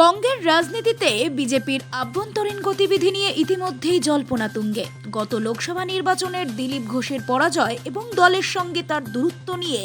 বঙ্গের রাজনীতিতে বিজেপির আভ্যন্তরীণ গতিবিধি নিয়ে ইতিমধ্যেই জল্পনা তুঙ্গে। গত লোকসভা নির্বাচনের দিলীপ ঘোষের পরাজয় এবং দলের সঙ্গে তার দূরত্ব নিয়ে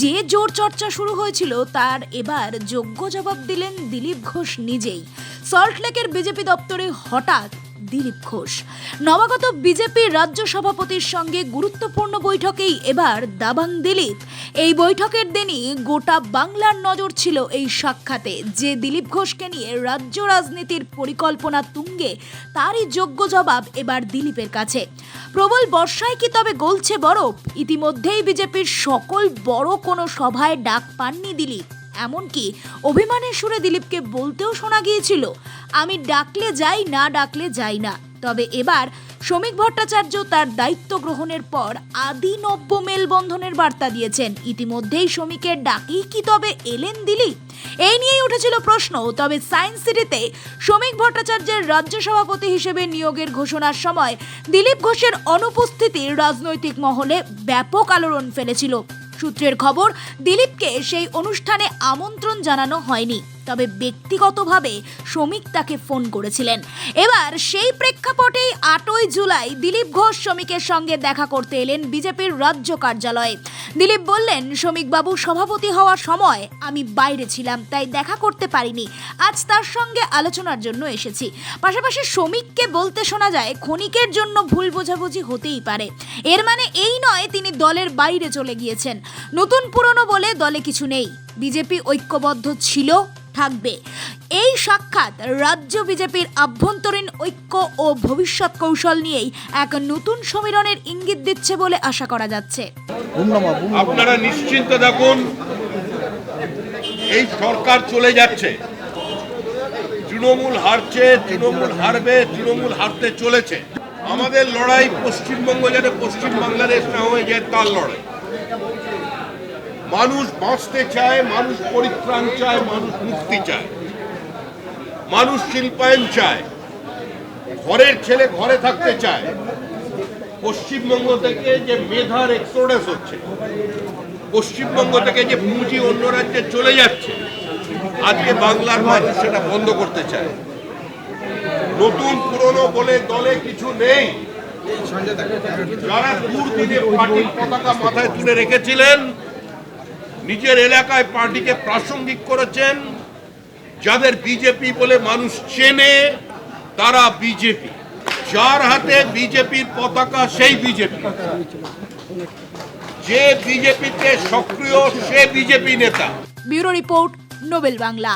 যে জোর চর্চা শুরু হয়েছিল, তার এবার যোগ্য জবাব দিলেন দিলীপ ঘোষ নিজেই। সল্টলেকের বিজেপি দপ্তরে হঠাৎ দিলীপ ঘোষ। নবাগত বিজেপি রাজ্য সভাপতির সঙ্গে গুরুত্বপূর্ণ বৈঠকেই এবার দাবাং দিলীপ। এই বৈঠকের দিনই গোটা বাংলার নজর ছিল এই সাক্ষাতে। যে দিলীপ ঘোষকে নিয়ে রাজ্য রাজনীতির পরিকল্পনা তুঙ্গে, তারই যোগ্য জবাব এবার দিলীপের কাছে। প্রবল বর্ষায় কি তবে গলছে বরফ? ইতিমধ্যেই বিজেপির সকল বড় কোনো সভায় ডাক পাননি দিলীপ। এমনকি অভিমানের সুরে দিলীপকে বলতেও শোনা গিয়েছিল। আমি ডাকলে যাই, না ডাকলে যাই না। তবে এবার শ্রমিক ভট্টাচার্য তার দায়িত্ব গ্রহণের পর আদি নব্য মেলবন্ধনের বার্তা দিয়েছেন। ইতিমধ্যেই শ্রমিকের ডাকেই কি তবে এলেন দিলীপ এই নিয়েই উঠেছিল প্রশ্ন। তবে সায়েন্স সিটিতে শ্রমিক ভট্টাচার্যের রাজ্য সভাপতি হিসেবে নিয়োগের ঘোষণার সময় দিলীপ ঘোষের অনুপস্থিতি রাজনৈতিক মহলে ব্যাপক আলোড়ন ফেলেছিল। সূত্রের খবর, দিলীপকে সেই অনুষ্ঠানে আমন্ত্রণ জানানো হয়নি। তবে ব্যক্তিগতভাবে শ্রমিক তাকে ফোন করেছিলেন। এবার সেই প্রেক্ষাপটেই জুলাই দিলীপ ঘোষ শ্রমিকের সঙ্গে দেখা করতে এলেন বিজেপির রাজ্য কার্যালয়ে। দিলীপ বললেন, শ্রমিকবাবু, সভাপতি হওয়ার সময় আমি বাইরে ছিলাম, তাই দেখা করতে পারিনি। আজ তার সঙ্গে আলোচনার জন্য এসেছি। পাশাপাশি শ্রমিককে বলতে শোনা যায়, ক্ষণিকের জন্য ভুল বোঝাবুঝি হতেই পারে। এর মানে এই নয়, তিনি দলের বাইরে চলে গিয়েছেন। নতুন পুরনো বলে দলে কিছু নেই। বিজেপি ঐক্যবদ্ধ ছিল থাকবে। এই সাক্ষাৎ রাজ্য বিজেপির আভ্যন্তরীণ ঐক্য ও ভবিষ্যৎ কৌশল নিয়েই এক নতুন সমীরণের ইঙ্গিত দিচ্ছে বলে আশা করা যাচ্ছে। আপনারা নিশ্চিন্ত থাকুন, এই সরকার চলে যাচ্ছে। তৃণমূল হারছে, তৃণমূল হারবে, তৃণমূল হারতে চলেছে। আমাদের লড়াই পশ্চিমবঙ্গ যেন পশ্চিম বাংলাদেশ না হয়ে যায় তার লড়াই। মানুষ বাঁচতে চায়, মানুষ পরিত্রাণ চায়, মানুষ মুক্তি চায়। মানুষ শিল্পায়ন চায়। ঘরের ছেলে ঘরে থাকতে চায়। পশ্চিমবঙ্গ থেকে যে মেধার এক্সোডাস হচ্ছে, পশ্চিমবঙ্গ থেকে যে পুঁজি অন্য রাজ্যে চলে যাচ্ছে, আজকে বাংলার মানুষ সেটা বন্ধ করতে চায়। নতুন পুরনো বলে দলে কিছু নেই। যারা দুর্দিনে পার্টির পতাকা মাথায় তুলে রেখেছিলেন নিজের এলাকায় পার্টিকে প্রাসঙ্গিক করেছেন। যাদের বিজেপি বলে মানুষ চেনে, তারা বিজেপি যার হাতে বিজেপির পতাকা, সেই বিজেপি যে বিজেপিতে সক্রিয়, সে বিজেপি নেতা। Bureau report Nobel Bangla.